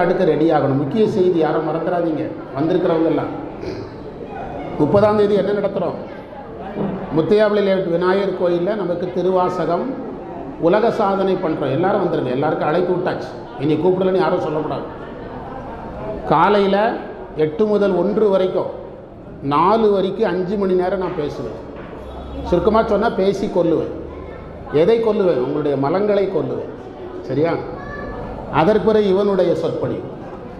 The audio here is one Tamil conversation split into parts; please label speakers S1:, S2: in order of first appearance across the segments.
S1: அடுக்க ரெடி ஆகணும். முக்கிய செய்தி யாரும் மறந்துடாதீங்க வந்திருக்கிறவங்க எல்லாம் முப்பதாம் தேதி என்ன நடத்துகிறோம் முத்தையாவிலே விநாயகர் கோயிலில் நமக்கு திருவாசகம் உலக சாதனை பண்ணுறோம் எல்லாரும் வந்துருங்க. எல்லாருக்கும் அழைப்பு விட்டாச்சு. இனி கூப்பிடலன்னு யாரும் சொல்லக்கூடாது. காலையில் எட்டு முதல் ஒன்று வரைக்கும் நாலு வரைக்கும் அஞ்சு மணி நேரம் நான் பேசுவேன். சுருக்கமாக சொன்னால் பேசி கொல்லுவேன் எதை கொல்லுவேன் உங்களுடைய மலங்களை கொல்லுவேன் சரியா? அதற்கு இவனுடைய சொற்படி.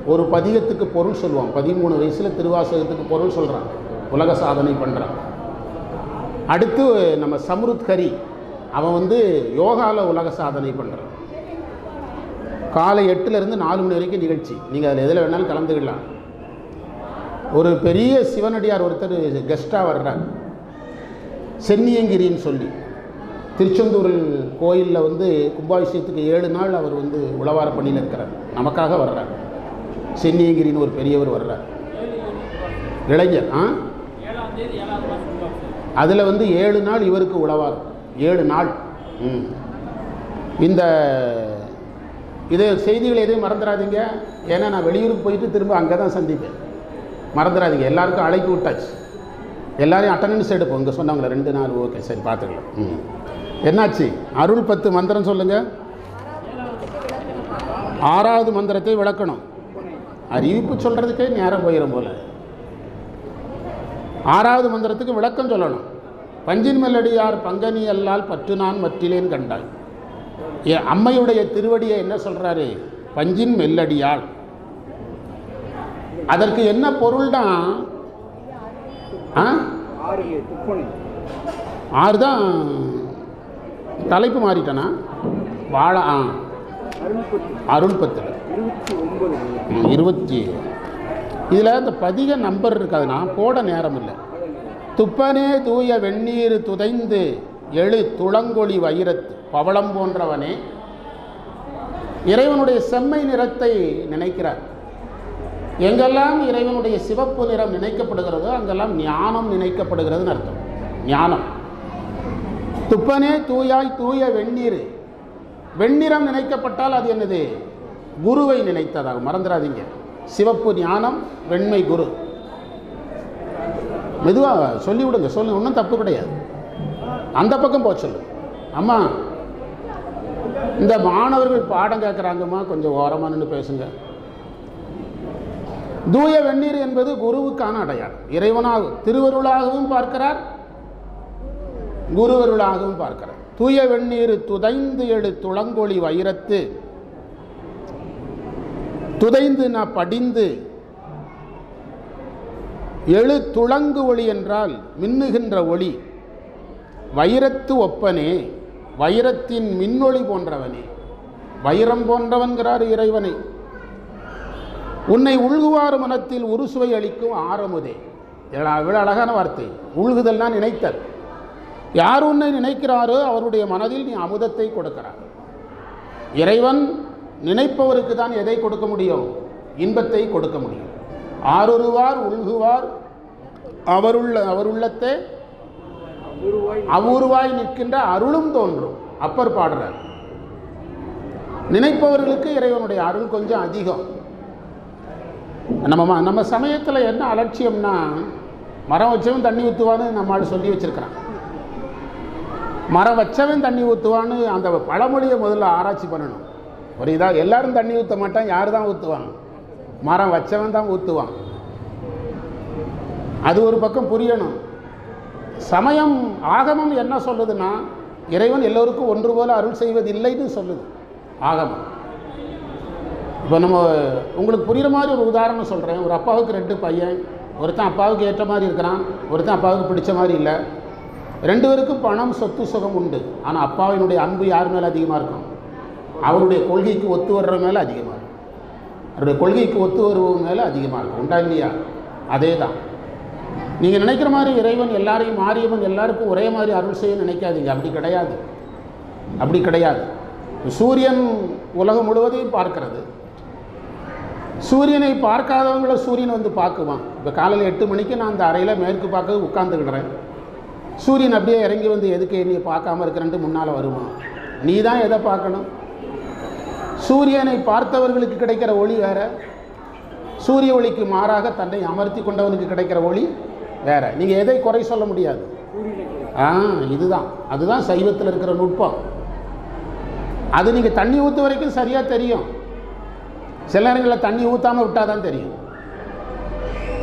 S1: ஒரு பதிகத்துக்கு பொருள் சொல்லுவான். பதிமூணு வயசில் திருவாசகத்துக்கு பொருள் சொல்கிறான் உலக சாதனை பண்ணுறான் அடுத்து நம்ம சம்ருத் ஹரி அவன் வந்து யோகாவில் உலக சாதனை பண்ணுறான் காலை எட்டுலேருந்து நாலு மணி வரைக்கும் நிகழ்ச்சி. நீங்கள் அதில் எதில் வேணாலும் கலந்துக்கலாம். ஒரு பெரிய சிவனடியார் ஒருத்தர் கெஸ்ட்டாக வர்றார். சென்னியங்கிரின்னு சொல்லி. திருச்செந்தூர் கோயிலில் வந்து கும்பாபிஷேகத்துக்கு ஏழு நாள் அவர் வந்து உழவார பணியில் இருக்கிறார். நமக்காக வர்றார். சென்னியங்கிரின்னு ஒரு பெரியவர் வர்றார். இளைஞர் ஆ? அதில் வந்து ஏழு நாள் இவருக்கு உழவார் ஏழு நாள். இந்த இதை செய்திகளை எதையும் மறந்துடாதீங்க. ஏன்னா நான் வெளியூருக்கு போயிட்டு திரும்ப அங்கே தான் சந்திப்பேன். மறந்துடாதீங்க. எல்லாருக்கும் அழைப்பு விட்டாச்சு. எல்லாரையும் அட்டண்டன்ஸ் எடுப்போம். இங்கே சொன்னாங்களே ரெண்டு நாள். ஓகே. சரி பார்த்துக்கலாம். ம். என்னாச்சு? அருள் பத்து மந்திரம் சொல்லுங்கள் ஆறாவது மந்திரத்தை விளக்கணும். அறிவிப்பு சொல்கிறதுக்கே நேரம் போயிடும் போல. ஆறாவது மந்திரத்துக்கு விளக்கம் சொல்லணும். பஞ்சின் மெல்லடியார் பங்கனி அல்லால் பற்று நான் மற்றிலேன் கண்டாய் என் அம்மையுடைய திருவடியை என்ன சொல்கிறாரு பஞ்சின் மெல்லடியாள். அதற்கு என்ன பொருள்னா
S2: ஆறு
S1: தான் தலைப்பு மாறிட்டேனா? வாழ ஆ. அருள் பத்தில்
S2: இருபத்தி
S1: இருபத்தி இதில் இந்த பதிக நம்பர் இருக்காதுன்னா போட நேரம் இல்லை. துப்பனே தூய வெந்நீர் துதைந்து எழு துளங்கொழி வைரத்து பவளம் போன்றவனே. இறைவனுடைய செம்மை நிறத்தை நினைக்கிறார். எங்கெல்லாம் இறைவனுடைய சிவப்பு நிறம் நினைக்கப்படுகிறதோ அங்கெல்லாம் ஞானம் நினைக்கப்படுகிறதுன்னு அர்த்தம். ஞானம். துப்பனே தூயாய் தூய வெந்நீர். வெண்ணிறம் நினைக்கப்பட்டால் அது என்னது? குருவை நினைத்ததாகும் மறந்துடாதீங்க. சிவப்பு ஞானம் வெண்மை குரு. மெதுவாக சொல்லிவிடுங்க சொல்லு ஒன்றும் தப்பு கிடையாது. அந்த பக்கம் போக சொல்லு. அம்மா இந்த மாணவர்கள் பாடம் கேட்குறாங்கம்மா கொஞ்சம் ஓரமாக நின்று பேசுங்க. தூய வெந்நீர் என்பது குருவுக்கான அடையாளம். இறைவனாக திருவருளாகவும் பார்க்கிறார். குருவருளாகவும் பார்க்கிறார். தூய வெந்நீர் துதைந்து எழு துளங்கொழி வைரத்து. துதைந்து நான் படிந்து. எழு துளங்கு ஒளி என்றால் மின்னுகின்ற ஒளி. வைரத்து ஒப்பனே வைரத்தின் மின்னொளி போன்றவனே. வைரம் போன்றவன்கிறார் இறைவனை. உன்னை உழுகுவார் மனத்தில் உருசுவை அளிக்கும் ஆரமுதே. இவ்வளோ அழகான வார்த்தை. உள்குதல்னா நினைத்தல். யார் உன்னை நினைக்கிறாரோ அவருடைய மனதில் நீ அமுதத்தை கொடுக்கிறார் இறைவன் நினைப்பவருக்கு தான் எதை கொடுக்க முடியும்? இன்பத்தை கொடுக்க முடியும். ஆருருவார் உள்குவார் அவருள்ள அவருள்ளத்தை அவுருவாய் நிற்கின்ற அருளும் தோன்றும். அப்பர் பாடுறார். நினைப்பவர்களுக்கு இறைவனுடைய அருள் கொஞ்சம் அதிகம். நம்ம நம்ம சமயத்தில் என்ன அலட்சியம்னா மரம் வச்சவன் தண்ணி ஊற்றுவான்னு நம்மால் சொல்லி வச்சிருக்கிறான். மரம் வச்சவன் தண்ணி ஊற்றுவான்னு அந்த பழமொழியை முதல்ல ஆராய்ச்சி பண்ணணும். புரியுதா? எல்லாரும் தண்ணி ஊற்ற மாட்டான் யார் தான் ஊற்றுவாங்க மரம் வச்சவன் தான் ஊற்றுவான் அது ஒரு பக்கம் புரியணும். சமயம் ஆகமம் என்ன சொல்லுதுன்னா இறைவன் எல்லோருக்கும் ஒன்று போல அருள் செய்வதில்லைன்னு சொல்லுது ஆகமம். இப்போ நம்ம உங்களுக்கு புரிகிற மாதிரி ஒரு உதாரணம் சொல்கிறேன் ஒரு அப்பாவுக்கு ரெண்டு பையன் ஒருத்தன் அப்பாவுக்கு ஏற்ற மாதிரி இருக்கிறான் ஒருத்தன் அப்பாவுக்கு பிடிச்ச மாதிரி இல்லை. ரெண்டு பேருக்கும் பணம் சொத்து சுகம் உண்டு. ஆனால் அப்பாவினுடைய அன்பு யார் மேலே அதிகமாக இருக்கும்? அவருடைய கொள்கைக்கு ஒத்து வர்ற மேலே அதிகமாக இருக்கும். அவருடைய கொள்கைக்கு ஒத்து வருவங்க மேலே அதிகமாக இருக்கும். உண்டா இல்லையா? அதே தான் நீங்கள் நினைக்கிற மாதிரி இறைவன் எல்லாரையும் மாரியவன் எல்லாருக்கும் ஒரே மாதிரி அருள் செய்ய நினைக்காதீங்க. அப்படி கிடையாது. அப்படி கிடையாது. சூரியன் உலகம் முழுவதையும் பார்க்கிறது. சூரியனை பார்க்காதவங்கள சூரியன் வந்து பார்க்குவான். இப்போ காலையில் எட்டு மணிக்கு நான் அந்த அறையில் மேற்கு பார்க்க உட்காந்துக்கிடுறேன் சூரியன் அப்படியே இறங்கி வந்து எதுக்கு நீ பார்க்காம இருக்கிறன்ட்டு முன்னால் வருவான் நீ தான் எதை பார்க்கணும்? சூரியனை பார்த்தவர்களுக்கு கிடைக்கிற ஒளி வேற. சூரிய ஒளிக்கு மாறாக தன்னை அமர்த்தி கொண்டவனுக்கு கிடைக்கிற ஒளி வேற. நீங்கள் எதை குறை சொல்ல முடியாது. ஆ இதுதான். அதுதான் சைவத்தில் இருக்கிற நுட்பம். அது நீங்கள் தண்ணி ஊற்று வரைக்கும் சரியாக தெரியும். சில நேரங்களில் தண்ணி ஊற்றாமல் விட்டால் தான் தெரியும்.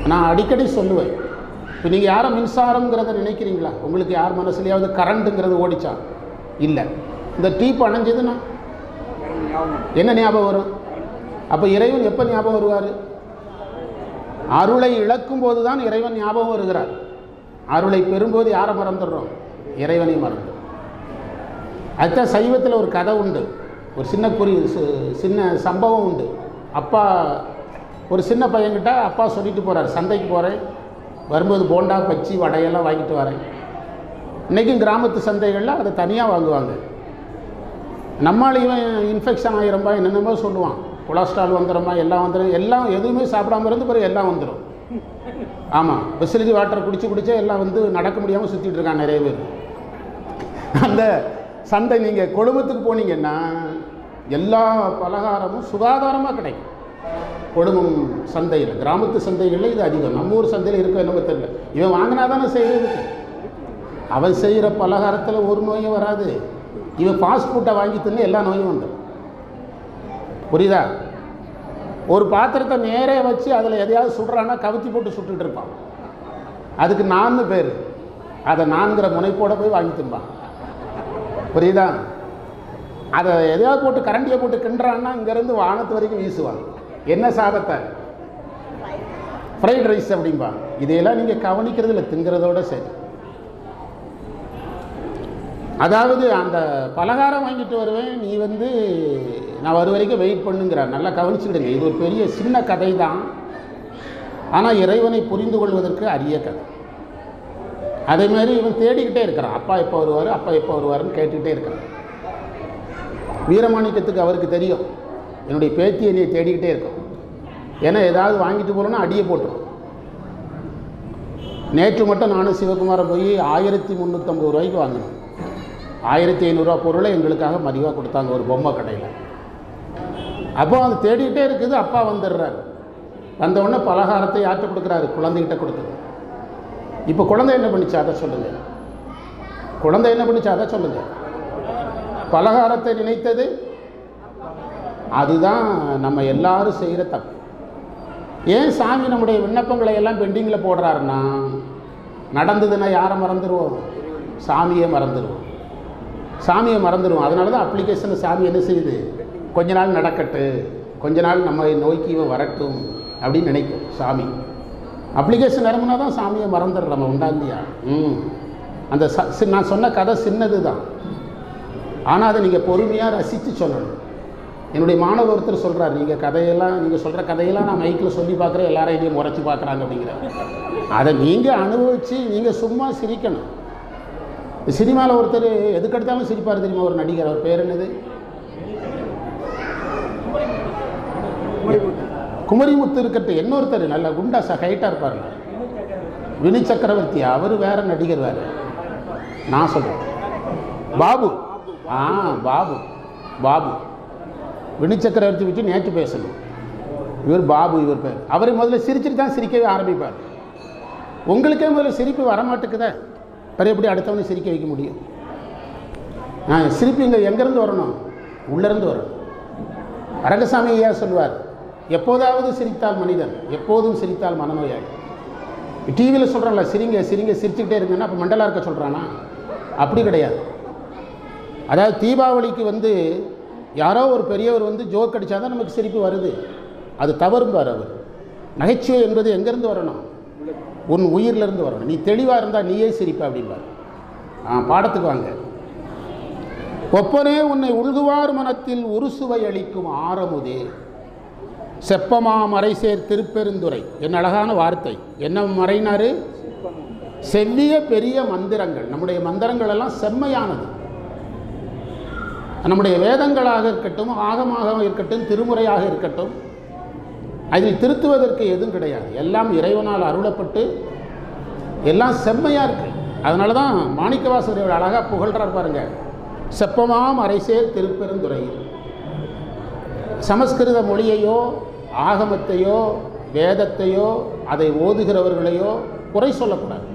S1: நான் அடிக்கடி சொல்லுவேன். இப்போ நீங்கள் யாரும் மின்சாரம்ங்கிறத நினைக்கிறீங்களா? உங்களுக்கு யார் மனசுலையாவது கரண்ட்டுங்கிறது ஓடிச்சா? இல்லை. இந்த டீப் அணைஞ்சதுன்னா? என்ன ஞாபகம் வரும்? அப்போ இறைவன் எப்போ ஞாபகம் வருவார்? அருளை இழக்கும் போது தான் இறைவன் ஞாபகம் வருகிறார். அருளை பெறும்போது யாரை மறந்துடுறோம்? இறைவனை மறந்து அதுதான் சைவத்தில் ஒரு கதை உண்டு. ஒரு சின்ன குறி சின்ன சம்பவம் உண்டு. அப்பா ஒரு சின்ன பையன்கிட்ட அப்பா சொல்லிட்டு போகிறார் சந்தைக்கு போகிறேன் வரும்போது போண்டா பச்சி வடையெல்லாம் வாங்கிட்டு வரேன். இன்றைக்கும் கிராமத்து சந்தைகளில் அதை தனியாக வாங்குவாங்க. நம்மளையும் இன்ஃபெக்ஷன் ஆகிரம்பா என்னென்னமோ சொல்லுவான். கொலஸ்ட்ரால் வந்துடும்மா எல்லாம் வந்துடும் எல்லாம் எதுவுமே சாப்பிடாம இருந்து பிறகு எல்லாம் வந்துடும் ஆமாம் பிசிலரி வாட்டர் குடிச்சு குடிச்சே எல்லாம் வந்து நடக்க முடியாமல் சுற்றிட்டு இருக்கான் நிறைய பேர். அந்த சந்தை நீங்கள் கொழுமத்துக்கு போனீங்கன்னா எல்லா பலகாரமும் சுகாதாரமாக கிடைக்கும். கொடுமம் சந்தையில். கிராமத்து சந்தைகளில் இது அதிகம். நம்ம ஊர் சந்தையில் இருக்க என்னமோ தெரியல. இவன் வாங்கினா தானே செய்கிறது அவன் செய்கிற பலகாரத்தில் ஒரு நோயும் வராது. இவன் ஃபாஸ்ட் ஃபுட்டை வாங்கி தின்னு எல்லா நோயும் வந்துடும் புரியுதா? ஒரு பாத்திரத்தை நேரே வச்சு அதில் எதையாவது சுடுறான்னா கவுத்தி போட்டு சுட்டுட்டு இருப்பான். அதுக்கு நான்னு பேர். அதை நான்கிற முனைப்போட போய் வாங்கி தின்பான். புரியுதா? அதை எதையாவது போட்டு கரண்டியை போட்டு கிண்டுறான்னா இங்கேருந்து வானத்து வரைக்கும் வீசுவான். என்ன சாதத்தை? ஃப்ரைட் ரைஸ் அப்படிம்பா. இதையெல்லாம் நீங்கள் கவனிக்கிறது இல்லை திங்கிறதோட சரி. அதாவது அந்த பலகாரம் வாங்கிட்டு வருவேன் நீ வந்து நான் வரும் வரைக்கும் வெயிட் பண்ணுங்கிற நல்லா கவனிச்சுடுங்க இது ஒரு பெரிய சின்ன கதை தான் ஆனால் இறைவனை புரிந்து கொள்வதற்கு அரிய கதை. அதே மாதிரி இவன் தேடிக்கிட்டே இருக்கிறான். அப்பா எப்போ வருவார் அப்பா எப்போ வருவாருன்னு கேட்டுக்கிட்டே இருக்கிறான். வீரமாணிக்கத்துக்கு அவருக்கு தெரியும். என்னுடைய பேத்தி என்னை தேடிக்கிட்டே இருக்கும் ஏன்னா ஏதாவது வாங்கிட்டு போகிறோன்னா அடியை போட்டுரும். நேற்று மட்டும் நானும் சிவகுமாரை போய் ஆயிரத்தி முந்நூற்றம்பது ரூபாய்க்கு வாங்கினோம். ஆயிரத்தி ஐநூறுரூவா பொருளை எங்களுக்காக மதிவாக கொடுத்தாங்க ஒரு பொம்மை கடையில். அப்போ அது தேடிக்கிட்டே இருக்குது அப்பா வந்துடுறாரு. வந்தவுடனே பலகாரத்தை யார்கிட்ட கொடுக்குறாரு? குழந்தைகிட்ட கொடுக்குது இப்போ குழந்தை என்ன பண்ணிச்சு? அதை சொல்லுங்கள் குழந்தை என்ன பண்ணிச்சு? அதை சொல்லுங்கள் பலகாரத்தை நினைத்தது அதுதான் நம்ம எல்லாரும் செய்கிற தப்பு. ஏன் சாமி நம்முடைய விண்ணப்பங்களை எல்லாம் பெண்டிங்கில் போடுறாருன்னா நடந்ததுன்னா யாரை மறந்துடுவோம் சாமியை மறந்துடுவோம் சாமியை மறந்துடுவோம் அதனால தான் அப்ளிகேஷனை சாமி என்ன செய்யுது? கொஞ்ச நாள் நடக்கட்டு கொஞ்ச நாள் நம்ம நோய்க்கு இவன் வரட்டும் அப்படின்னு நினைக்கும் சாமி. அப்ளிகேஷன் இறங்குனா தான் சாமியை மறந்துடுறோம். நம்ம உண்டாந்தியா ம். அந்த ச சி- நான் சொன்ன கதை சின்னது தான் ஆனால் அதை நீங்கள் பொறுமையாக ரசித்து சொல்லணும். என்னுடைய மாணவர் ஒருத்தர் சொல்கிறார் நீங்கள் கதையெல்லாம் நீங்கள் சொல்கிற கதையெல்லாம் நான் மைக்கில் சொல்லி பார்க்குறேன் எல்லாரும் இதையும் முறைச்சி பார்க்குறாங்க அப்படிங்கிற அதை நீங்கள் அனுபவித்து நீங்கள் சும்மா சிரிக்கணும். சினிமாவில் ஒருத்தர் எதுக்கெடுத்தாலும் சிரிப்பார் தெரியுமா? ஒரு நடிகர் அவர் பேர் என்னது?
S2: குமரிமுத்து
S1: குமரிமுத்து இருக்கட்டும் இன்னொருத்தர் நல்ல ச ஹைட்டாக இருப்பார் வினி சக்கரவர்த்தி அவர் வேற நடிகர் வேறு. நான் சொல்கிறேன் பாபு. ஆ பாபு. பாபு. வினி சக்கரவர்த்தி வச்சு நேற்று பேசணும். இவர் பாபு இவர் பேர். அவர் முதல்ல சிரிச்சுட்டு தான் சிரிக்கவே ஆரம்பிப்பார். உங்களுக்கே முதல்ல சிரிப்பு வரமாட்டேக்குதா பிறகு எப்படி அடுத்தவனை சிரிக்க வைக்க முடியும்? ஆ சிரிப்பு இங்கே எங்கேருந்து வரணும்? உள்ளேருந்து வரணும். அரங்கசாமி ஐயா சொல்வார் எப்போதாவது சிரித்தால் மனிதன் எப்போதும் சிரித்தால் மனநோயாளி. டிவியில் சொல்கிறாங்களா சிரிங்க சிரிங்க சிரிச்சுக்கிட்டே இருங்கன்னா அப்போ மண்டலா இருக்க சொல்கிறானா அப்படி கிடையாது. அதாவது தீபாவளிக்கு வந்து யாரோ ஒரு பெரியவர் வந்து ஜோக் அடித்தா தான் நமக்கு சிரிப்பு வருது. அது தவறும்பார் அவர். நகைச்சுவை என்பது எங்கேருந்து வரணும்? உன் உயிரிலிருந்து வரணும். நீ தெளிவாக இருந்தால் நீயே சிரிப்ப அப்படிம்பார். ஆ பாடத்துக்கு வாங்க. ஒப்பனே உன்னை உள்குவார் மனத்தில் உருசுவை அளிக்கும் ஆரமுதே. செப்பமா மறைசேர் திருப்பெருந்துரை என்ன அழகான வார்த்தை. என்ன மறைனாரு? செவ்விய பெரிய மந்திரங்கள். நம்முடைய மந்திரங்கள் எல்லாம் செம்மையானது. நம்முடைய வேதங்களாக இருக்கட்டும் ஆகமாக இருக்கட்டும் திருமுறையாக இருக்கட்டும் அதில் திருத்துவதற்கு எதுவும் கிடையாது. எல்லாம் இறைவனால் அருளப்பட்டு எல்லாம் செம்மையாக இருக்குது அதனால தான் மாணிக்கவாசகர் அழகாக புகழ்றார் பாருங்க. செப்பமாம் அரைசேர் திருப்பெருந்துறையில். சமஸ்கிருத மொழியையோ ஆகமத்தையோ வேதத்தையோ அதை ஓதுகிறவர்களையோ குறை சொல்லக்கூடாது.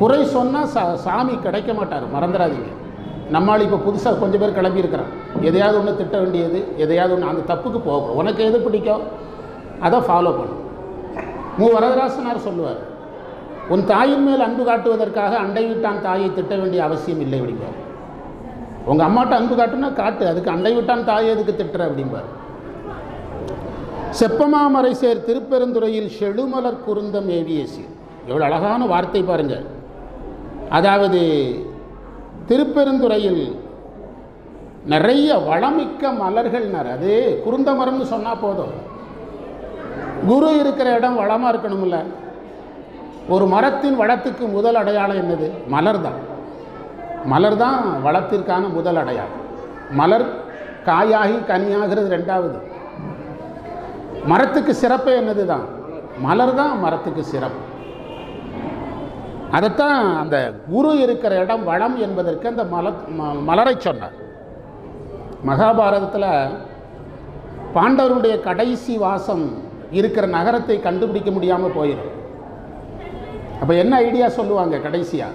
S1: குறை சொன்னால் சா சாமி கிடைக்க மாட்டார். மறந்துடாதீங்க. நம்மால் இப்போ புதுசாக கொஞ்சம் பேர் கிளம்பியிருக்கிறான் எதையாவது ஒன்று திட்ட வேண்டியது எதையாவது ஒன்று அந்த தப்புக்கு போகணும் உனக்கு எது பிடிக்கும் அதை ஃபாலோ பண்ணும் மு. வரதராசனார் சொல்லுவார் உன் தாயின் மேல் அன்பு காட்டுவதற்காக அண்டை வீட்டான் தாயை திட்ட வேண்டிய அவசியம் இல்லை அப்படிம்பார். உங்கள் அம்மாட்ட அன்பு காட்டுனா காட்டு அதுக்கு அண்டை விட்டான் தாயை எதுக்கு திட்டுற? அப்படிம்பார். செப்பமாமரை சேர் திருப்பெருந்துறையில் செழுமலர் குருந்தம் ஏவியசி. எவ்வளோ அழகான வார்த்தை பாருங்கள் அதாவது திருப்பெருந்துறையில் நிறைய வளமிக்க மலர்கள் அது குருந்த மரம்னு சொன்னால் போதும். குரு இருக்கிற இடம் வளமாக இருக்கணும்ல. ஒரு மரத்தின் வளத்துக்கு முதல் அடையாளம் என்னது? மலர் தான். மலர் தான் வளத்திற்கான முதல் அடையாளம். மலர் காயாகி கனியாகிறது ரெண்டாவது. மரத்துக்கு சிறப்பே என்னது தான் மலர் தான் மரத்துக்கு சிறப்பு. அதைத்தான் அந்த குரு இருக்கிற இடம் வளம் என்பதற்கு அந்த மல ம- மலரை சொன்னார். மகாபாரதத்தில் பாண்டவருடைய கடைசி வாசம் இருக்கிற நகரத்தை கண்டுபிடிக்க முடியாமல் போயிடும் அப்போ என்ன ஐடியா சொல்லுவாங்க கடைசியாக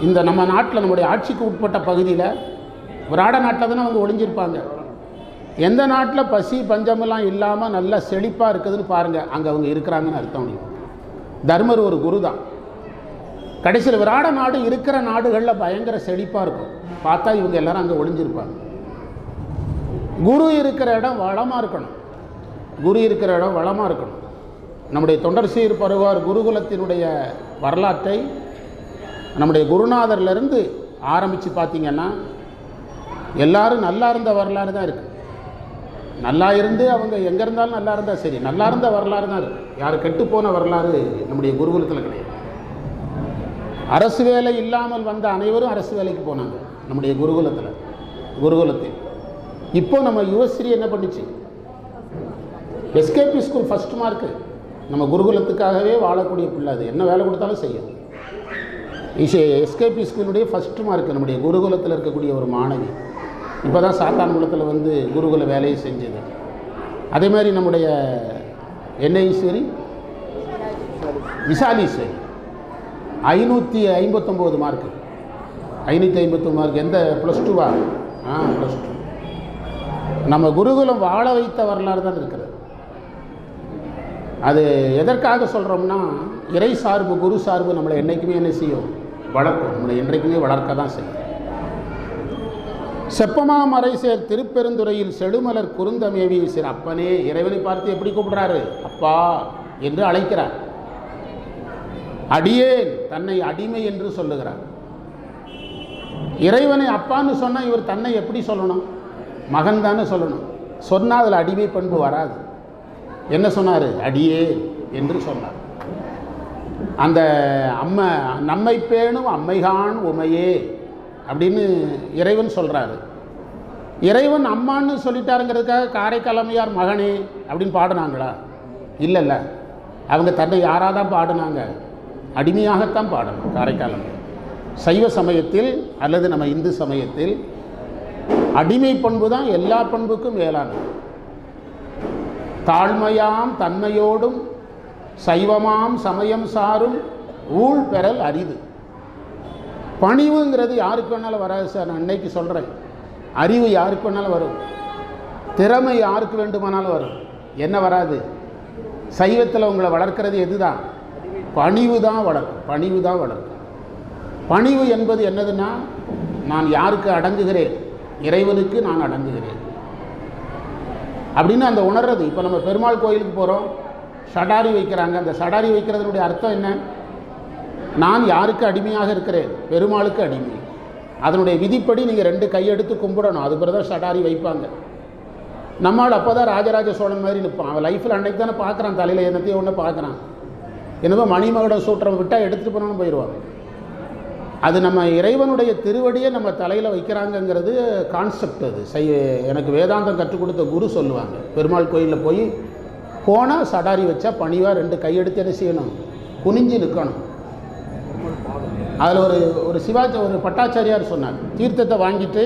S1: இந்த நம்ம நாட்டில் நம்முடைய ஆட்சிக்கு உட்பட்ட பகுதியில் விராட நாட்டில் தானே அவங்க ஒளிஞ்சிருப்பாங்க. எந்த நாட்டில் பசி பஞ்சமெல்லாம் இல்லாமல் நல்லா செழிப்பாக இருக்குதுன்னு பாருங்கள் அங்கே அவங்க இருக்கிறாங்கன்னு அர்த்தம். முடியும் தர்மர் ஒரு குரு தான் கடைசியில் விராட நாடு இருக்கிற நாடுகளில் பயங்கர செழிப்பாக இருக்கும். பார்த்தா இவங்க எல்லாரும் அங்கே ஒளிஞ்சிருப்பாங்க. குரு இருக்கிற இடம் வளமாக இருக்கணும். குரு இருக்கிற இடம் வளமாக இருக்கணும். நம்முடைய தொண்டர் சீர் பருவார் குருகுலத்தினுடைய வரலாற்றை நம்முடைய குருநாதர்லேருந்து ஆரம்பித்து பார்த்தீங்கன்னா எல்லாரும் நல்லா இருந்த வரலாறு தான் இருக்குது நல்லா இருந்து அவங்க எங்கே இருந்தாலும் நல்லா இருந்தால் சரி. நல்லா இருந்த வரலாறு தான் இருக்குது யார் கெட்டுப்போன வரலாறு நம்முடைய குருகுலத்தில் கிடையாது. அரசு வேலை இல்லாமல் வந்த அனைவரும் அரசு வேலைக்கு போனாங்க நம்முடைய குருகுலத்தில் குருகுலத்தில். இப்போ நம்ம யுவஸ்ரீ என்ன பண்ணுச்சு? எஸ்கேபி ஸ்கூல் ஃபஸ்ட் மார்க்கு நம்ம குருகுலத்துக்காகவே வாழக்கூடிய பிள்ளை அது. என்ன வேலை கொடுத்தாலும் செய்யும் இஷே எஸ்கேபி ஸ்கூலுடைய ஃபஸ்ட் மார்க் நம்முடைய குருகுலத்தில் இருக்கக்கூடிய ஒரு மாணவி. இப்போ தான் சாத்தான்குளத்தில் வந்து குருகுல வேலையை செஞ்சது. அதே மாதிரி நம்முடைய என்னையும் சரி விசாலி விசாலீஸ்வரி ஐநூற்றி ஐம்பத்தொம்போது மார்க்கு ஐநூற்றி ஐம்பத்தொம்பது மார்க் எந்த ப்ளஸ் டூவா ஆ ப்ளஸ் டூ நம்ம குருகுலம் வாழ வைத்த வரலாறு தான் இருக்கிறது. அது எதற்காக சொல்கிறோம்னா இறை சார்பு குரு சார்பு நம்மளை என்றைக்குமே என்ன செய்யும்? வளர்க்கும். நம்மளை என்றைக்குமே வளர்க்க தான் செய்யும். செப்பமாமரை சேர் திருப்பெருந்துறையில் செடுமலர் குறுந்தமேவி சிறு அப்பனே இறைவனை பார்த்து எப்படி கூப்பிடுறாரு? அப்பா என்று அழைக்கிறார். அடியேன் தன்னை அடிமை என்று சொல்லுகிறார். இறைவனை அப்பான்னு சொன்னால் இவர் தன்னை எப்படி சொல்லணும்? மகன் தானே சொல்லணும். சொன்னால் அதில் அடிமை பண்பு வராது. என்ன சொன்னார்? அடியே என்று சொன்னார். அந்த அம்மை நம்மை பேணும் அம்மைகான் உமையே. அப்படின்னு இறைவன் சொல்கிறாரு இறைவன் அம்மான்னு சொல்லிட்டாருங்கிறதுக்காக காரைக்காலமையார் மகனே அப்படின்னு பாடினாங்களா? இல்லைல்ல. அவங்க தன்னை யாராக தான் பாடினாங்க? அடிமையாகத்தான் பாடணும் காரைக்காலம் சைவ சமயத்தில் அல்லது நம்ம இந்து சமயத்தில் அடிமை பண்பு தான் எல்லா பண்புக்கும் மேலானது. தாழ்மையாம் தன்மையோடும் சைவமாம் சமயம் சாரும் ஊழ் பெறல் அரிது. பணிவுங்கிறது யாருக்கு வேணாலும் வராது சார். நான் இன்னைக்கு சொல்கிறேன் அறிவு யாருக்கு வேணாலும் வரும். திறமை யாருக்கு வேண்டுமானாலும் வரும். என்ன வராது? சைவத்தில் உங்களை வளர்க்கிறது எதுதான்? பணிவு தான் வளர்க்கும். பணிவு தான் வளர்க்கும். பணிவு என்பது என்னதுன்னா நான் யாருக்கு அடங்குகிறேன்? இறைவனுக்கு நான் அடங்குகிறேன். அப்படின்னு அந்த உணர்றது. இப்போ நம்ம பெருமாள் கோயிலுக்கு போகிறோம் சடாரி வைக்கிறாங்க. அந்த சடாரி வைக்கிறதுனுடைய அர்த்தம் என்ன? நான் யாருக்கு அடிமையாக இருக்கிறேன்? பெருமாளுக்கு அடிமை. அதனுடைய விதிப்படி நீங்கள் ரெண்டு கையெடுத்து கும்பிடணும். அது பிறகு தான் சடாரி வைப்பாங்க. நம்மால் அப்போ தான் ராஜராஜ சோழன் மாதிரி நிற்பான். அவன் லைஃப்பில் அன்னைக்கு தானே பார்க்குறான். தலையில் என்னத்தையும் ஒன்று பார்க்குறான். என்னமோ மணிமகுடம் சூட்டுறவன் விட்டால் எடுத்துகிட்டு போனாலும் போயிடுவான். அது நம்ம இறைவனுடைய திருவடியை நம்ம தலையில் வைக்கிறாங்கங்கிறது கான்செப்ட் அது. செய் எனக்கு வேதாந்தம் கற்றுக் கொடுத்த குரு சொல்லுவாங்க. பெருமாள் கோயிலில் போய் போனால் சடாரி வச்சா பணிவாக ரெண்டு கையெடுத்து என்ன செய்யணும்? குனிஞ்சு நிற்கணும். அதில் ஒரு ஒரு சிவாச்சி ஒரு பட்டாச்சாரியார் சொன்னார் தீர்த்தத்தை வாங்கிட்டு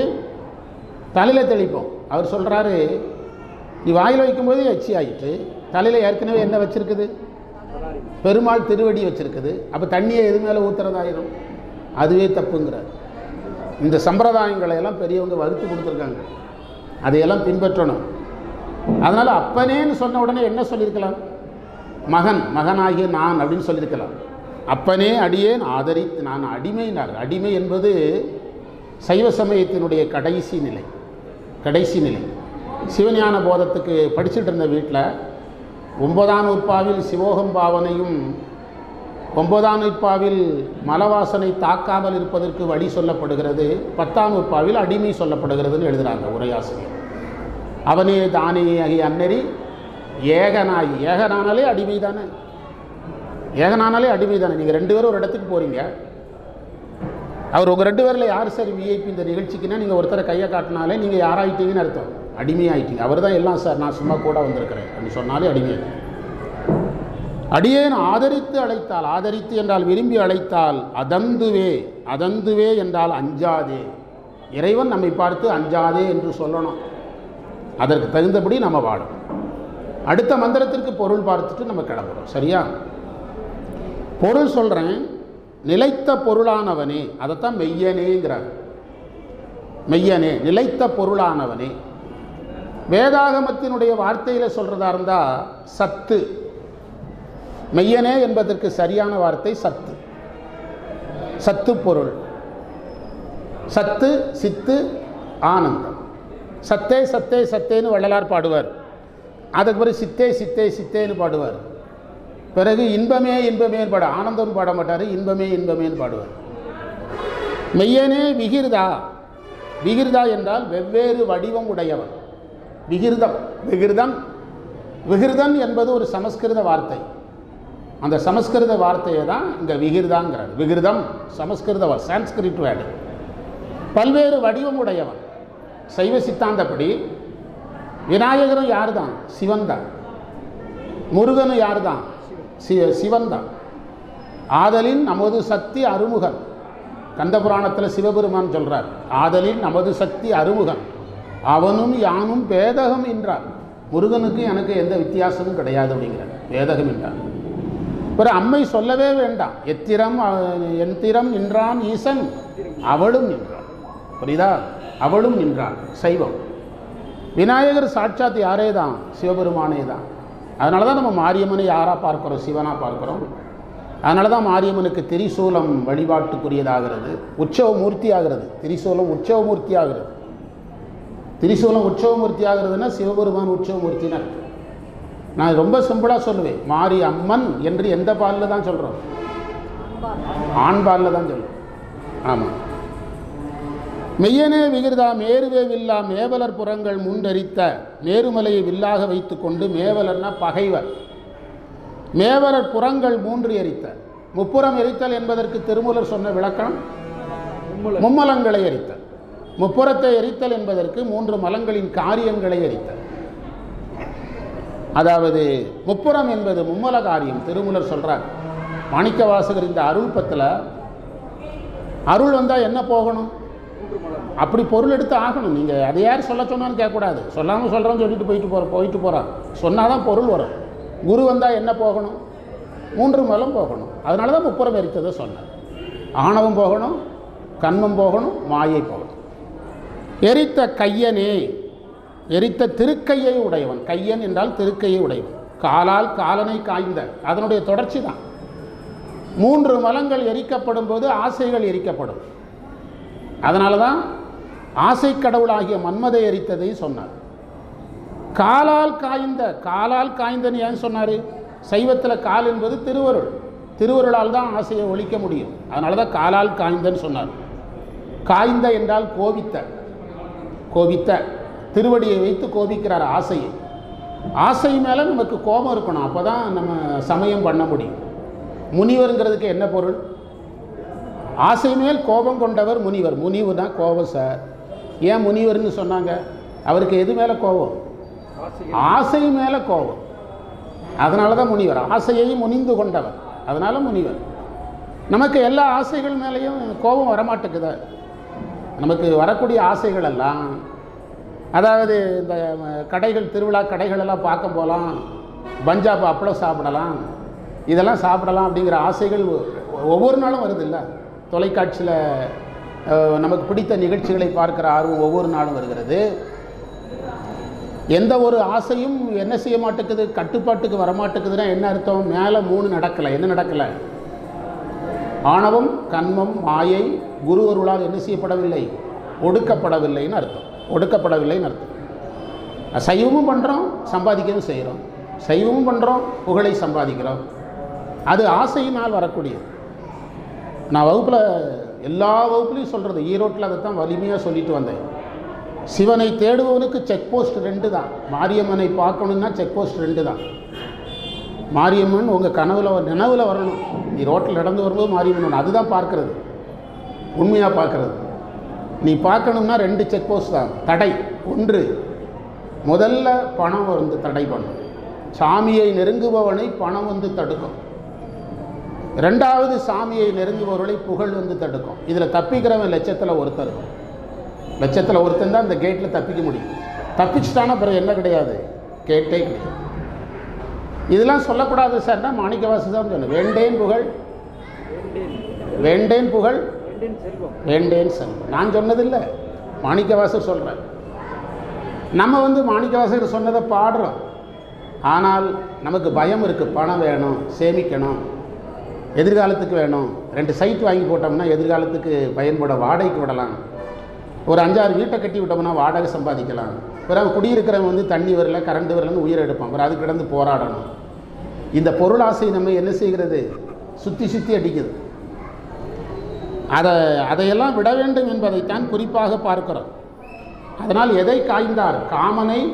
S1: தலையில் தெளிப்போம். அவர் சொல்கிறாரு நீ வாயில் வைக்கும்போது எச்சி ஆகிட்டு தலையில் ஏற்கனவே என்ன வச்சுருக்குது? பெருமாள் திருவடி வச்சுருக்குது. அப்போ தண்ணியை எது மேலே ஊற்றுறதாயிரும் அதுவே தப்புங்கிறார். இந்த சம்பிரதாயங்களை எல்லாம் பெரியவங்க வகுத்து கொடுத்துருக்காங்க. அதையெல்லாம் பின்பற்றணும். அதனால் அப்பனேன்னு சொன்ன உடனே என்ன சொல்லியிருக்கலாம்? மகன் மகனாகிய நான் அப்படின்னு சொல்லியிருக்கலாம். அப்பனே அடியேன் ஆதரித்து நான் அடிமைனார் அடிமை என்பது சைவ சமயத்தினுடைய கடைசி நிலை. கடைசி நிலை. சிவஞான போதத்துக்கு படிச்சுட்டு இருந்த வீட்டில் ஒன்பதாம் நூற்பாவில் சிவோகம் பாவனையும் ஒன்பதாம் நூற்பாவில் மலவாசனை தாக்காமல் இருப்பதற்கு வழி சொல்லப்படுகிறது. பத்தாம் நூற்பாவில் அடிமை சொல்லப்படுகிறதுன்னு எழுதுகிறாங்க உரையாசிரியர். அவனே தானே ஆகிய அன்னறி ஏகனாய். ஏகனானாலே அடிமை தானே ஏகனானாலே அடிமை தானே நீங்கள் ரெண்டு பேரும் ஒரு இடத்துக்கு போகிறீங்க அவர் உங்கள் ரெண்டு பேரில் யார் சார் விஐபி இந்த நிகழ்ச்சிக்குன்னா நீங்கள் ஒருத்தரை கையை காட்டினாலே நீங்கள் யாராயிட்டீங்கன்னு அர்த்தம். அடிமையாயிட்டீங்க. அவர் தான் எல்லாம் சார். நான் சும்மா கூட வந்திருக்கிறேன். அப்படின்னு சொன்னாலே அடிமை. அடியேன் ஆதரித்து அழைத்தால் ஆதரித்து என்றால் விரும்பி அழைத்தால் அதந்துவே அதந்துவே என்றால் அஞ்சாதே. இறைவன் நம்மை பார்த்து அஞ்சாதே என்று சொல்லணும். அதற்கு தகுந்தபடி நம்ம வாழணும். அடுத்த மந்திரத்திற்கு பொருள் பார்த்துட்டு நம்ம கிளம்புறோம். சரியா? பொருள் சொல்கிறேன் நிலைத்த பொருளானவனே அதைத்தான் மெய்யனேங்கிறார். மெய்யனே நிலைத்த பொருளானவனே. வேதாகமத்தினுடைய வார்த்தையில் சொல்கிறதா இருந்தால் சத்து. மெய்யனே என்பதற்கு சரியான வார்த்தை சத்து. சத்து பொருள். சத்து சித்து ஆனந்தம். சத்தே சத்தே சத்தேன்னு வள்ளலார் பாடுவார். அதுக்கு பிறகு சித்தே சித்தே சித்தேன்னு பாடுவார். பிறகு இன்பமே இன்பமே பாட ஆனந்தம் பாட மாட்டார் இன்பமே இன்பமேன்னு பாடுவார். மெய்யனே விகிர்தா? விகிர்தா என்றால் வெவ்வேறு வடிவம் உடையவன். விகிர்தம் விகிர்தம் விகிர்தன் என்பது ஒரு சமஸ்கிருத வார்த்தை. அந்த சமஸ்கிருத வார்த்தையை தான் இங்கே விகிர்தாங்கிறார். விகிருதம் சமஸ்கிருத சான்ஸ்கிரிட் வேர்டு பல்வேறு வடிவம் உடையவன். சைவ சித்தாந்தப்படி விநாயகரும் யார் தான் சிவன் தான் முருகனும் யார் தான் சி சிவன் தான் ஆதலின் நமது சக்தி அருமுகன். கந்தபுராணத்தில் சிவபெருமான் சொல்கிறார் ஆதலின் நமது சக்தி அருமுகன். அவனும் யானும் பேதகம் என்றார். முருகனுக்கு எனக்கு எந்த வித்தியாசமும் கிடையாது அப்படிங்கிறார். வேதகம் என்றார். ஒரு அம்மை சொல்லவே வேண்டாம் எத்திரம் எந்திரம் நின்றான் ஈசன்? அவளும் நின்றான் புரியுதா? அவளும் நின்றான் சைவம். விநாயகர் சாட்சாத் யாரே தான் சிவபெருமானே தான் அதனால தான் நம்ம மாரியம்மனை யாராக பார்க்குறோம்? சிவனாக பார்க்குறோம். அதனால தான் மாரியம்மனுக்கு திரிசூலம் வழிபாட்டுக்குரியதாகிறது. உற்சவ மூர்த்தி ஆகிறது திரிசூலம் உற்சவ மூர்த்தி ஆகிறது திரிசூலம் உற்சவ மூர்த்தி ஆகிறதுனா சிவபெருமான் உற்சவ மூர்த்தின்னு நான் ரொம்ப சிம்பிளாக சொல்லுவேன். மாரி அம்மன் என்று எந்த பாலில் தான் சொல்கிறோம் ஆண் பாலில் தான் சொல்லுவோம் ஆமாம் மெய்யனே விகிருதா மேருவே வில்லா மேவலர் புறங்கள் முண்டரித்த மேருமலையை வில்லாக வைத்துக்கொண்டு மேவலர்னா பகைவர். மேவலர் புறங்கள் மூன்று எரித்த. முப்புறம் எரித்தல் என்பதற்கு திருமூலர் சொன்ன விளக்கம்? மும்மலங்களை எரித்தல் முப்புறத்தை எரித்தல் என்பதற்கு மூன்று மலங்களின் காரியங்களை எரித்தல் அதாவது முப்புறம் என்பது மும்மல காரியம் திருமூலர் சொல்றார். மாணிக்க வாசகர் இந்த அருள் பத்தில் அருள் வந்தால் என்ன போகணும்? அப்படி பொருள் எடுத்து ஆகணும். நீங்கள் அதை யார் சொல்ல சொன்னான்னு கேட்கக்கூடாது. சொல்லாமல் சொல்கிறோன்னு சொல்லிட்டு போயிட்டு போகிற போயிட்டு போகிறான் சொன்னால் தான் பொருள் வரும். குரு வந்தால் என்ன போகணும்? மூன்று மலம் போகணும். அதனால தான் முப்புறம் எரித்ததை சொன்னேன் ஆணவம் போகணும் கண்மம் போகணும் மாயை போகணும். எரித்த கையனே எரித்த திருக்கையை உடையவன். கையன் என்றால் திருக்கையை உடையவன். காலால் காலனை காய்ந்த அதனுடைய தொடர்ச்சி தான் மூன்று மலங்கள் எரிக்கப்படும் போது ஆசைகள் எரிக்கப்படும். அதனால தான் ஆசை கடவுளாகிய மன்மதை எரித்ததை சொன்னார். காலால் காய்ந்த காலால் காய்ந்தன்னு ஏன் சொன்னார்? சைவத்தில் கால் என்பது திருவருள். திருவருளால் தான் ஆசையை ஒழிக்க முடியும். அதனால தான் காலால் காய்ந்தன்னு சொன்னார். காய்ந்த என்றால் கோபித்த. கோபித்த. திருவடியை வைத்து கோபிக்கிறார் ஆசையை. ஆசை மேலே நமக்கு கோபம் இருக்கணும். அப்போ தான் நம்ம சமயம் பண்ண முடியும். முனிவருங்கிறதுக்கு என்ன பொருள்? ஆசை மேல் கோபம் கொண்டவர் முனிவர். முனிவுனா கோபம் சார். ஏன் முனிவர்னு சொன்னாங்க? அவருக்கு எது மேலே கோபம்? ஆசை மேலே கோபம். அதனால தான் முனிவர். ஆசையை முனிந்து கொண்டவர். அதனால முனிவர். நமக்கு எல்லா ஆசைகள் மேலேயும் கோபம் வரமாட்டேங்குதா? நமக்கு வரக்கூடிய ஆசைகள் எல்லாம் அதாவது இந்த கடைகள் திருவிழா கடைகளெல்லாம் பார்க்க போகலாம் பஞ்சாப் அப்பளம் சாப்பிடலாம் இதெல்லாம் சாப்பிடலாம் அப்படிங்கிற ஆசைகள் ஒ- ஒவ்வொரு நாளும் வருது இல்லை? தொலைக்காட்சியில் நமக்கு பிடித்த நிகழ்ச்சிகளை பார்க்குற ஆர்வம் ஒவ்வொரு நாளும் வருகிறது. எந்த ஒரு ஆசையும் என்ன செய்ய மாட்டேங்குது கட்டுப்பாட்டுக்கு வரமாட்டேங்குதுன்னா என்ன அர்த்தம்? மேலே மூணு நடக்கலை. என்ன நடக்கலை? ஆணவம் கண்மம் மாயை குருவருளால் என்ன செய்யப்படவில்லை? ஒடுக்கப்படவில்லைன்னு அர்த்தம். ஒடுக்கப்படவில்லைன்னு அர்த்தம். சைவமும் பண்ணுறோம் சம்பாதிக்கவும் செய்கிறோம் சைவமும் பண்ணுறோம் புகழை சம்பாதிக்கிறோம். அது ஆசையினால் வரக்கூடியது. நான் வகுப்பில் எல்லா வகுப்புலையும் சொல்கிறது ஈரோட்டில் அதை தான் வலிமையாக சொல்லிட்டு வந்தேன். சிவனை தேடுபவனுக்கு செக் போஸ்ட் ரெண்டு தான். மாரியம்மனை பார்க்கணுன்னா செக் போஸ்ட் ரெண்டு தான். மாரியம்மன் உங்கள் கனவில் நினைவில் வரணும். நீ ரோட்டில் நடந்து வரும்போது மாரியம்மன் அதுதான் பார்க்கறது. உண்மையாக பார்க்கறது. நீ பார்க்கணும்னா ரெண்டு செக் போஸ்ட் தான். தடை. ஒன்று முதல்ல பணம் வந்து தடை பண்ணும். சாமியை நெருங்குபவனை பணம் வந்து தடுக்கும். ரெண்டாவது சாமியை நெருங்குபவர்களை புகழ் வந்து தடுக்கும். இதில் தப்பிக்கிறவன் லட்சத்தில் ஒருத்தர் லட்சத்தில் ஒருத்தன் தான் இந்த கேட்டில் தப்பிக்க முடியும். தப்பிச்சுட்டானா பிறகு என்ன கிடையாது? கேட்டே கிடையாது. இதெல்லாம் சொல்லக்கூடாது சார்னா மாணிக்கவாசி தான் சொன்னேன் வேண்டேன் புகழ்.
S2: வேண்டேன்
S1: வேண்டேன் புகழ்.
S2: வேண்டேன் செல்வம்.
S1: வேண்டேன் செல்வம் நான் சொன்னதில்லை. மாணிக்கவாசர் சொல்கிறேன் நம்ம வந்து மாணிக்கவாசகர் சொன்னதை பாடுறோம். ஆனால் நமக்கு பயம் இருக்குது பணம் வேணும். சேமிக்கணும். எதிர்காலத்துக்கு வேணும். ரெண்டு சைட் வாங்கி போட்டோம்னா எதிர்காலத்துக்கு பயன்பட வாடகைக்கு விடலாம். ஒரு அஞ்சாறு வீட்டை கட்டி விட்டோம்னா வாடகை சம்பாதிக்கலாம். பிறகு குடியிருக்கிறவங்க வந்து தண்ணி வரல கரண்ட் வரலன்னு உயிர் எடுப்பான். பிறகு அது கிடந்து போராடணும். இந்த பொருளாசை நம்ம என்ன செய்கிறது? சுற்றி சுற்றி அடிக்குது. அதை அதையெல்லாம் விட வேண்டும் என்பதைத்தான் குறிப்பாக பார்க்கிறோம். அதனால் எதை காய்ந்தார்? காமனை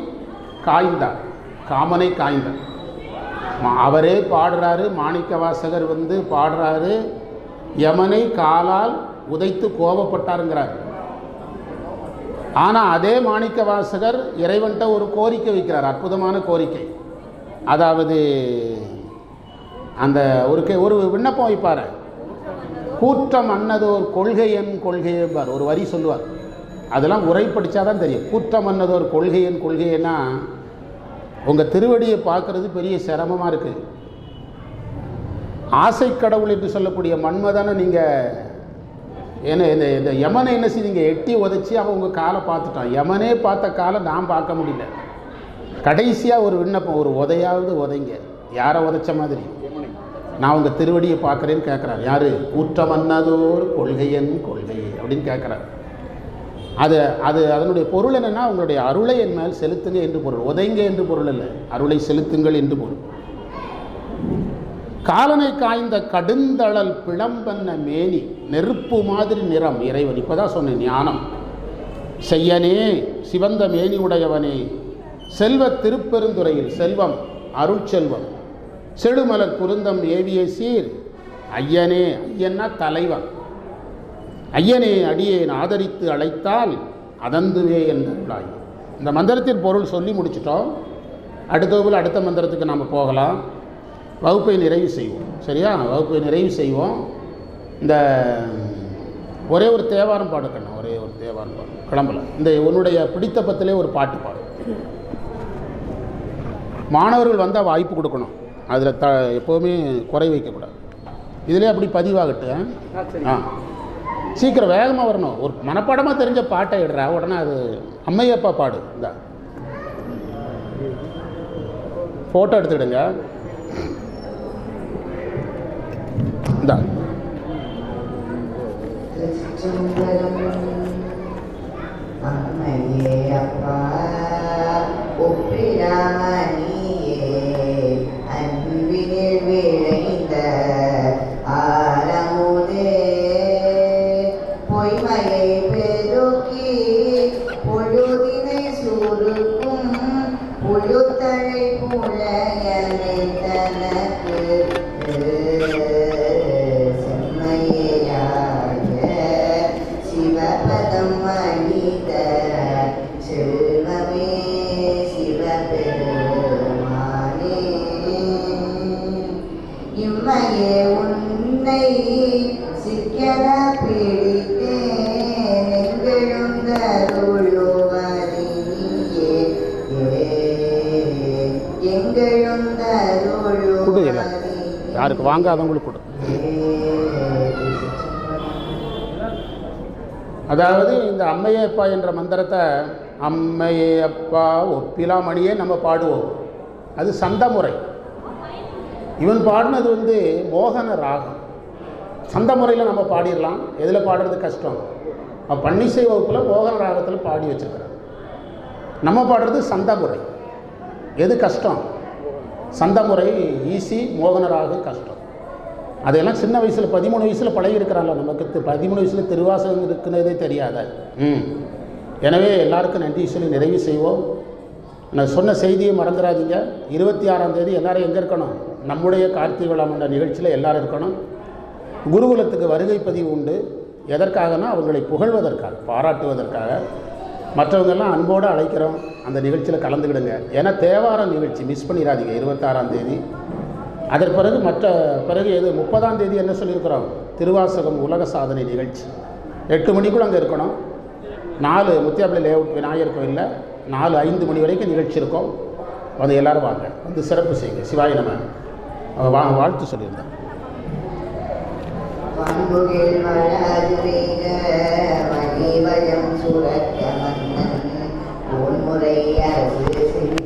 S1: காய்ந்தார். காமனை காய்ந்தார். அவரே பாடுறாரு மாணிக்க வாசகர் வந்து பாடுறாரு யமனை காலால் உதைத்து கோபப்பட்டாருங்கிறார். ஆனால் அதே மாணிக்க வாசகர் இறைவன்கிட்ட ஒரு கோரிக்கை வைக்கிறார் அற்புதமான கோரிக்கை. அதாவது அந்த ஒரு கே- ஒரு விண்ணப்பம் வைப்பார். கூற்றம் அன்னதோர் கொள்கையன் கொள்கையன்பார் ஒரு வரி சொல்லுவார். அதெல்லாம் உரை படித்தாதான் தெரியும். கூற்றம் அன்னதோர் கொள்கையன் கொள்கையன்னா உங்கள் திருவடியை பார்க்கறது பெரிய சிரமமாக இருக்குது ஆசை கடவுள் என்று சொல்லக்கூடிய மன்மதானை நீங்கள் என்ன இந்த இந்த யமனை என்ன செய்தீங்க எட்டி உதைச்சி அவன் உங்கள் காலை பார்த்துட்டான். யமனே பார்த்த காலை நான் பார்க்க முடியல. கடைசியாக ஒரு விண்ணப்பம் ஒரு உதையாவது உதைங்க. யாரை உதைச்ச மாதிரி? நான் உங்கள் திருவடியை பார்க்குறேன்னு கேட்குறாரு யார்? ஊற்றம் கொள்கையன் கொள்கை அப்படின்னு கேட்குறாரு அது அது அதனுடைய பொருள் என்னென்னா உங்களுடைய அருளை என் மேல் செலுத்துங்க என்று பொருள். உதைங்க என்று பொருள் இல்லை அருளை செலுத்துங்கள் என்று பொருள். காலனை காய்ந்த கடுந்தளல் பிளம்பன்ன மேனி நெருப்பு மாதிரி நிறம். இறைவன் இப்போதான் சொன்னேன் ஞானம். செய்யனே சிவந்த மேனி உடையவனே. செல்வ திருப்பெருந்துறையில் செல்வம் அருட்செல்வம் செழுமலர் குருந்தம் ஏவிய சீர். ஐயனே ஐயன்னா தலைவன். ஐயனே அடியேன் ஆதரித்து அழைத்தால் அதந்துவே என்றாய் இந்த மந்திரத்தின் பொருள் சொல்லி முடிச்சிட்டோம். அடுத்த வகுப்பில் அடுத்த மந்திரத்துக்கு நாம் போகலாம். வகுப்பை நிறைவு செய்வோம். சரியா? வகுப்பை நிறைவு செய்வோம். இந்த ஒரே ஒரு தேவாரம் பாடுக்கணும் ஒரே ஒரு தேவாரம் பாடு கிளம்பல இந்த உன்னுடைய பிடித்த பத்திலே ஒரு பாட்டு பாடு. மாணவர்கள் வந்தால் வாய்ப்பு கொடுக்கணும். அதில் த எப்போவுமே குறை வைக்கக்கூடாது. இதிலே அப்படி பதிவாகட்டு. ஆ? சீக்கிரம் வேகமாக வரணும். ஒரு மனப்பாடமாக தெரிஞ்ச பாட்டை இடுறா. உடனே அது அம்மையப்பா பாடு. இந்த. ஃபோட்டோ எடுத்துக்கிடுங்க இந்த.
S3: அம்மையே அப்பா
S1: കൊടുക്കും പുഴുത്തഴை പോലെ வாங்காதவங்களுக்கு கொடுக்கும் அதாவது இந்த அம்மையே அப்பா என்ற மந்திரத்தை அம்மையே அப்பா ஒப்பிலா மணியே நம்ம பாடுவோம். அது சந்த முறை. இவன் பாடினது வந்து மோகன ராகம். சந்த முறையில் நம்ம பாடிடலாம். எதில் பாடுறது கஷ்டம்? பன்னிசை வகுப்பில் மோகன ராகத்தில் பாடி வச்சிருக்கிறான். நம்ம பாடுறது சந்த முறை. எது கஷ்டம்? சந்த முறை ஈஸி மோகன ராகம் கஷ்டம். அதையெல்லாம் சின்ன வயசில் பதிமூணு வயசில் பழகி இருக்கிறான்ல நமக்கு பதிமூணு வயசில் திருவாசகம் இருக்கிறதே தெரியாத? ம். எனவே எல்லாருக்கும் நன்றி. சொல்லி நிறைவு செய்வோம். நான் சொன்ன செய்தியை மறந்துடாதீங்க இருபத்தி ஆறாம் தேதி எல்லாரும் எங்கே இருக்கணும்? நம்முடைய கார்த்திகை விழா மன்ற நிகழ்ச்சியில் எல்லாரும் இருக்கணும். குருகுலத்துக்கு வருகை பதிவு உண்டு. எதற்காகனா அவர்களை புகழ்வதற்காக பாராட்டுவதற்காக. மற்றவங்கெல்லாம் அன்போடு அழைக்கிறோம். அந்த நிகழ்ச்சியில் கலந்துக்கிடுங்க. ஏன்னா தேவாரம் நிகழ்ச்சி மிஸ் பண்ணிடாதீங்க இருபத்தாறாம் தேதி. அதற்கு பிறகு மற்ற பிறகு எது முப்பதாம் தேதி என்ன சொல்லியிருக்கிறோம்? திருவாசகம் உலக சாதனை நிகழ்ச்சி. எட்டு மணிக்குள்ள அங்கே இருக்கணும். நாலு முத்தியாப்பள்ளி லேஅவுட் விநாயகர் கோயிலில் நாலு ஐந்து மணி வரைக்கும் நிகழ்ச்சி இருக்கும். வந்து எல்லோரும் வாங்க. வந்து சிறப்பு செய்யுங்க. சிவாய் நம்ம வா வாழ்த்து சொல்லியிருந்தேன்
S3: மணிவயம் மன்னன் பொன்முறை அரசு சென்ற